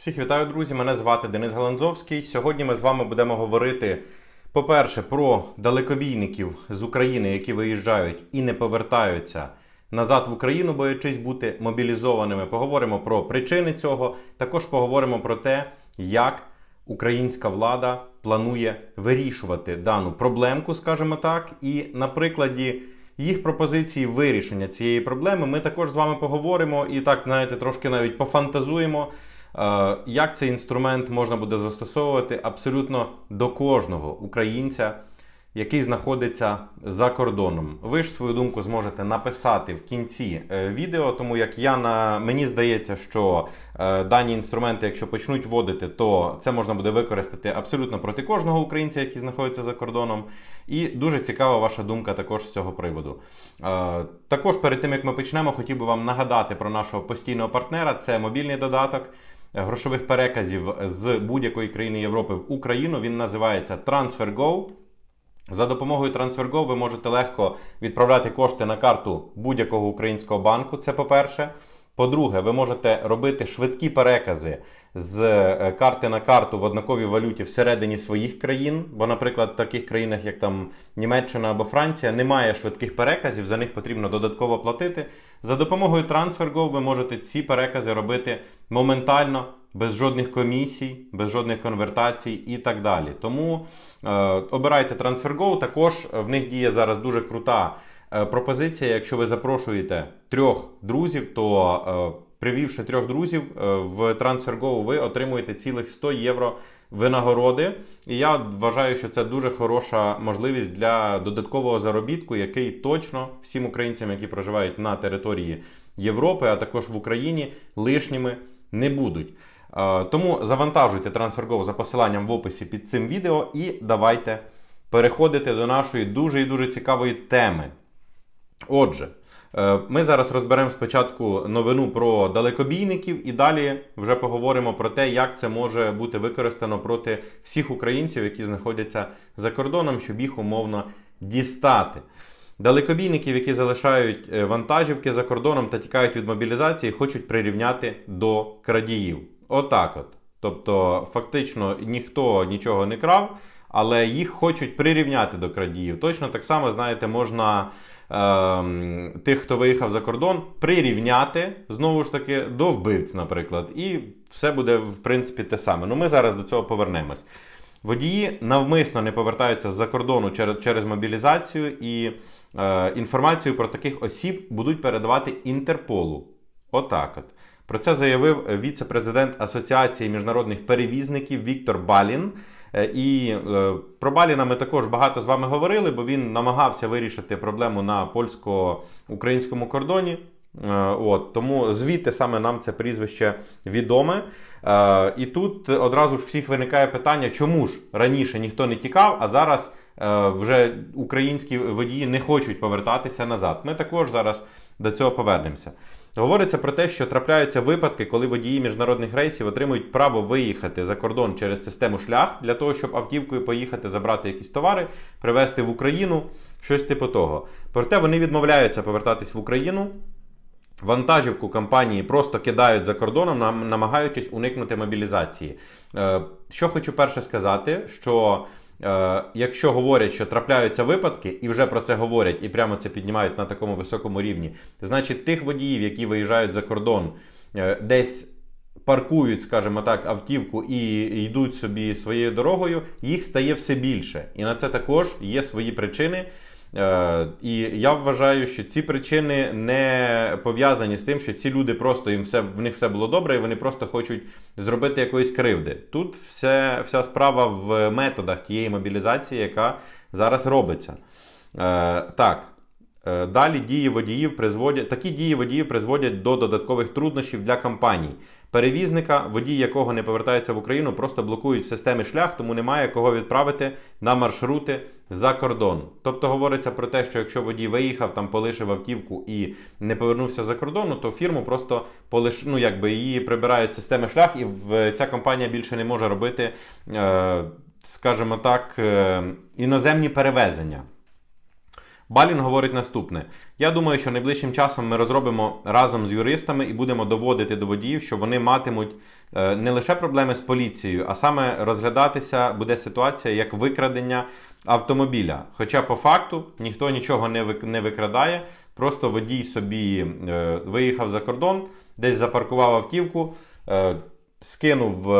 Всіх вітаю, друзі! Мене звати Денис Галанзовський. Сьогодні ми з вами будемо говорити, по-перше, про далекобійників з України, які виїжджають і не повертаються назад в Україну, боячись бути мобілізованими. Поговоримо про причини цього. Також поговоримо про те, як українська влада планує вирішувати дану проблемку, скажімо так, і на прикладі. Їх пропозиції вирішення цієї проблеми ми також з вами поговоримо і так, знаєте, трошки навіть пофантазуємо, як цей інструмент можна буде застосовувати абсолютно до кожного українця, який знаходиться за кордоном. Ви ж свою думку зможете написати в кінці е, відео, тому як я на мені здається, що е, дані інструменти, якщо почнуть вводити, то це можна буде використати абсолютно проти кожного українця, який знаходиться за кордоном. І дуже цікава ваша думка також з цього приводу. Е, також перед тим як ми почнемо, хотів би вам нагадати про нашого постійного партнера. Це мобільний додаток грошових переказів з будь-якої країни Європи в Україну. Він називається TransferGo. За допомогою TransferGo ви можете легко відправляти кошти на карту будь-якого українського банку. Це по-перше. По-друге, ви можете робити швидкі перекази з е, карти на карту в однаковій валюті всередині своїх країн. Бо, наприклад, в таких країнах, як там Німеччина або Франція, немає швидких переказів, за них потрібно додатково платити. За допомогою TransferGo ви можете ці перекази робити моментально, без жодних комісій, без жодних конвертацій і так далі. Тому е, обирайте TransferGo. Також в них діє зараз дуже крута е, пропозиція. Якщо ви запрошуєте трьох друзів, то е, привівши трьох друзів е, в TransferGo, ви отримуєте цілих 100 євро винагороди. І я вважаю, що це дуже хороша можливість для додаткового заробітку, який точно всім українцям, які проживають на території Європи, а також в Україні, лишніми не будуть. Е, Тому завантажуйте TransferGo за посиланням в описі під цим відео і давайте переходити до нашої дуже і дуже цікавої теми. Отже, ми зараз розберемо спочатку новину про далекобійників і далі вже поговоримо про те, як це може бути використано проти всіх українців, які знаходяться за кордоном, щоб їх умовно дістати. Далекобійників, які залишають е, вантажівки за кордоном та тікають від мобілізації, хочуть прирівняти до крадіїв. Отак от. Тобто, фактично ніхто нічого не крав, але їх хочуть прирівняти до крадіїв. Точно так само, знаєте, можна ем, тих, хто виїхав за кордон, прирівняти знову ж таки до вбивць, наприклад. І все буде, в принципі, те саме. Ну, ми зараз до цього повернемось. Водії навмисно не повертаються з-за кордону через, через мобілізацію і е, інформацію про таких осіб будуть передавати Інтерполу. Отак от. Про це заявив віце-президент Асоціації міжнародних перевізників Віктор Балін. Е, І е, про Баліна ми також багато з вами говорили, бо він намагався вирішити проблему на польсько-українському кордоні. Е, От, тому звідти саме нам це прізвище відоме. І тут одразу ж всіх виникає питання, чому ж раніше ніхто не тікав, а зараз вже українські водії не хочуть повертатися назад. Ми також зараз до цього повернемося. Говориться про те, що трапляються випадки, коли водії міжнародних рейсів отримують право виїхати за кордон через систему шлях для того, щоб автівкою поїхати забрати якісь товари, привезти в Україну, щось типу того. Проте вони відмовляються повертатись в Україну. Вантажівку компанії просто кидають за кордоном, нам- намагаючись уникнути мобілізації. Е, Що хочу перше сказати, що е, якщо говорять, що трапляються випадки, і вже про це говорять, і прямо це піднімають на такому високому рівні, значить тих водіїв, які виїжджають за кордон, е, десь паркують, скажімо так, автівку і йдуть собі своєю дорогою, їх стає все більше. І на це також є свої причини. Е, І я вважаю, що ці причини не пов'язані з тим, що ці люди просто їм все в них все було добре, і вони просто хочуть зробити якоїсь кривди. Тут все, вся справа в методах тієї мобілізації, яка зараз робиться. Е, Так. Е, Далі дії водіїв призводять такі дії водіїв призводять до додаткових труднощів для компаній. Перевізника, водій якого не повертається в Україну, просто блокують в системі шлях, тому немає кого відправити на маршрути за кордон. Тобто говориться про те, що якщо водій виїхав, там полишив автівку і не повернувся за кордону, то фірму просто полиш... ну, якби її прибирають системи шлях, і в... ця компанія більше не може робити, е... скажімо так, е... іноземні перевезення. Балін говорить наступне: я думаю, що найближчим часом ми розробимо разом з юристами і будемо доводити до водіїв, що вони матимуть е, не лише проблеми з поліцією, а саме розглядатися буде ситуація як викрадення автомобіля. Хоча по факту ніхто нічого не вик- не викрадає, просто водій собі е, виїхав за кордон, десь запаркував автівку, е, скинув.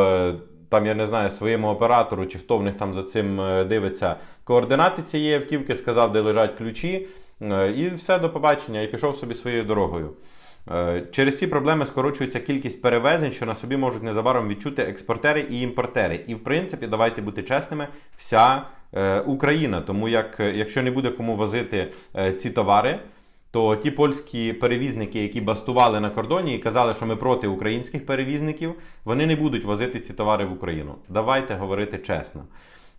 Там, я не знаю, своєму оператору, чи хто в них там за цим е, дивиться координати цієї автівки, сказав, де лежать ключі, е, і все до побачення, і пішов собі своєю дорогою. Е, Через ці проблеми скорочується кількість перевезень, що на собі можуть незабаром відчути експортери і імпортери. І в принципі, давайте бути чесними, вся Україна. Тому як якщо не буде кому возити ці товари, то ті польські перевізники, які бастували на кордоні і казали, що ми проти українських перевізників, вони не будуть возити ці товари в Україну. Давайте говорити чесно.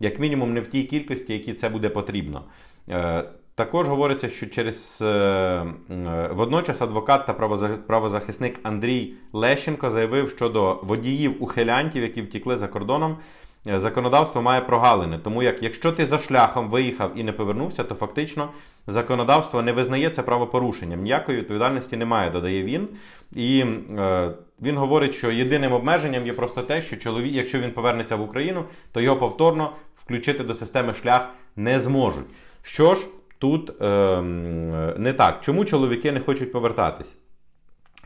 Як мінімум, не в тій кількості, які це буде потрібно. Е, Також говориться, що через е, е, водночас адвокат та правоза- правозахисник Андрій Лещенко заявив щодо водіїв-ухилянтів, які втікли за кордоном. Законодавство має прогалини, тому як якщо ти за шляхом виїхав і не повернувся, то фактично законодавство не визнає це правопорушенням. Ніякої відповідальності немає, додає він. І е, він говорить, що єдиним обмеженням є просто те, що чоловік, якщо він повернеться в Україну, то його повторно включити до системи шлях не зможуть. Що ж тут е, не так? Чому чоловіки не хочуть повертатись?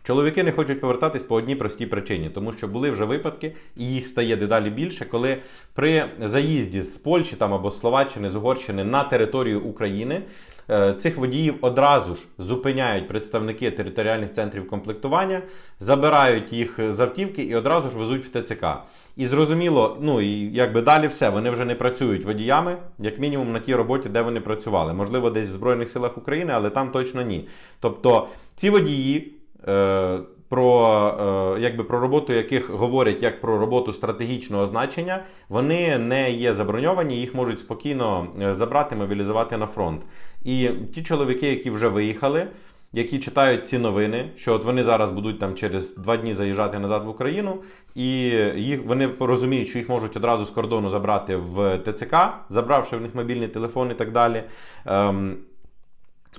Чоловіки не хочуть повертатись по одній простій причині, тому що були вже випадки, і їх стає дедалі більше, коли при заїзді з Польщі там або з Словаччини, з Угорщини на територію України цих водіїв одразу ж зупиняють представники територіальних центрів комплектування, забирають їх з автівки і одразу ж везуть в ТЦК. І зрозуміло, ну і якби далі все, вони вже не працюють водіями, як мінімум на тій роботі, де вони працювали. Можливо, десь в Збройних силах України, але там точно ні. Тобто ці водії е, про, е, якби про роботу яких говорять як про роботу стратегічного значення, вони не є заброньовані, їх можуть спокійно е, забрати, мобілізувати на фронт. І ті чоловіки, які вже виїхали, які читають ці новини, що от вони зараз будуть там через два дні заїжджати назад в Україну, і їх вони розуміють, що їх можуть одразу з кордону забрати в ТЦК, забравши в них мобільний телефон і так далі. Ем,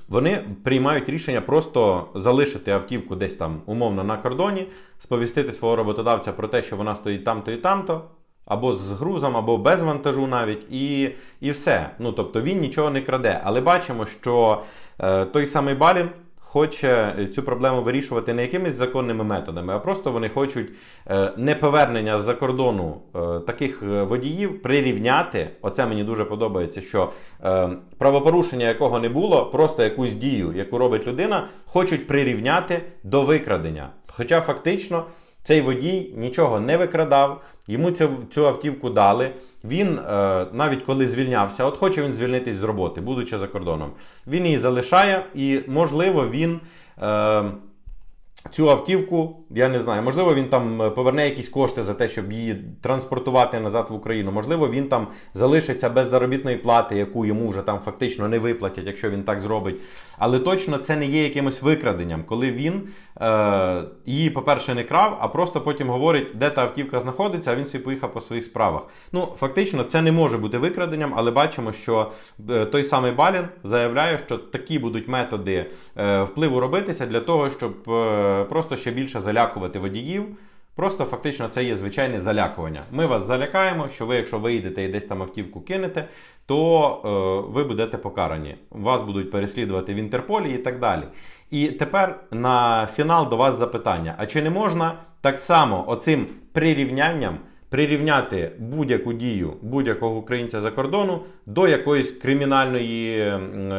вони приймають рішення просто залишити автівку десь там умовно на кордоні, сповістити свого роботодавця про те, що вона стоїть там-то і там-то, або з грузом, або без вантажу навіть, і, і все. Ну тобто він нічого не краде. Але бачимо, що е, той самий Балін. Хоче цю проблему вирішувати не якимись законними методами, а просто вони хочуть е, неповернення з-за кордону е, таких е, водіїв прирівняти. Оце мені дуже подобається, що е, правопорушення якого не було, просто якусь дію, яку робить людина, хочуть прирівняти до викрадення. Хоча фактично цей водій нічого не викрадав, йому цю, цю автівку дали. Він е, навіть коли звільнявся, от хоче він звільнитись з роботи, будучи за кордоном. Він її залишає, і можливо він. Е, Цю автівку, я не знаю, можливо, він там е, поверне якісь кошти за те, щоб її транспортувати назад в Україну. Можливо, він там залишиться без заробітної плати, яку йому вже там фактично не виплатять, якщо він так зробить. Але точно це не є якимось викраденням, коли він е, її, по-перше, не крав, а просто потім говорить, де та автівка знаходиться, а він собі поїхав по своїх справах. Ну, фактично, це не може бути викраденням, але бачимо, що е, той самий Балін заявляє, що такі будуть методи е, впливу робитися для того, щоб е, просто ще більше залякувати водіїв. Просто фактично це є звичайне залякування. Ми вас залякаємо, що ви, якщо виїдете і десь там автівку кинете, то е, ви будете покарані. Вас будуть переслідувати в Інтерполі і так далі. І тепер на фінал до вас запитання: а чи не можна так само оцим прирівнянням прирівняти будь-яку дію будь-якого українця за кордону до якоїсь кримінальної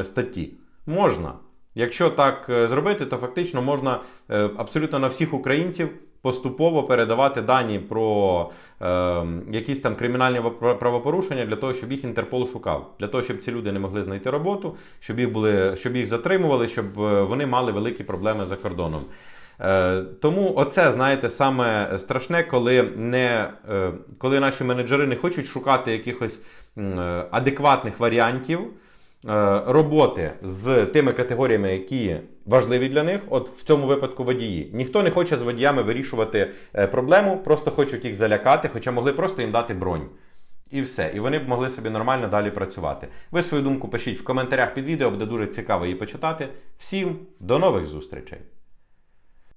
статті? Можна. Якщо так е, зробити, то фактично можна е, абсолютно на всіх українців поступово передавати дані про е, якісь там кримінальні правопорушення для того, щоб їх Інтерпол шукав, для того, щоб ці люди не могли знайти роботу, щоб їх були, щоб їх затримували, щоб е, вони мали великі проблеми за кордоном. Е, тому оце, знаєте, саме страшне, коли, не, е, коли наші менеджери не хочуть шукати якихось е, адекватних варіантів роботи з тими категоріями, які важливі для них. От в цьому випадку водії. Ніхто не хоче з водіями вирішувати е, проблему, просто хочуть їх залякати, хоча могли просто їм дати бронь. І все. І вони б могли собі нормально далі працювати. Ви свою думку пишіть в коментарях під відео, буде дуже цікаво її почитати. Всім до нових зустрічей!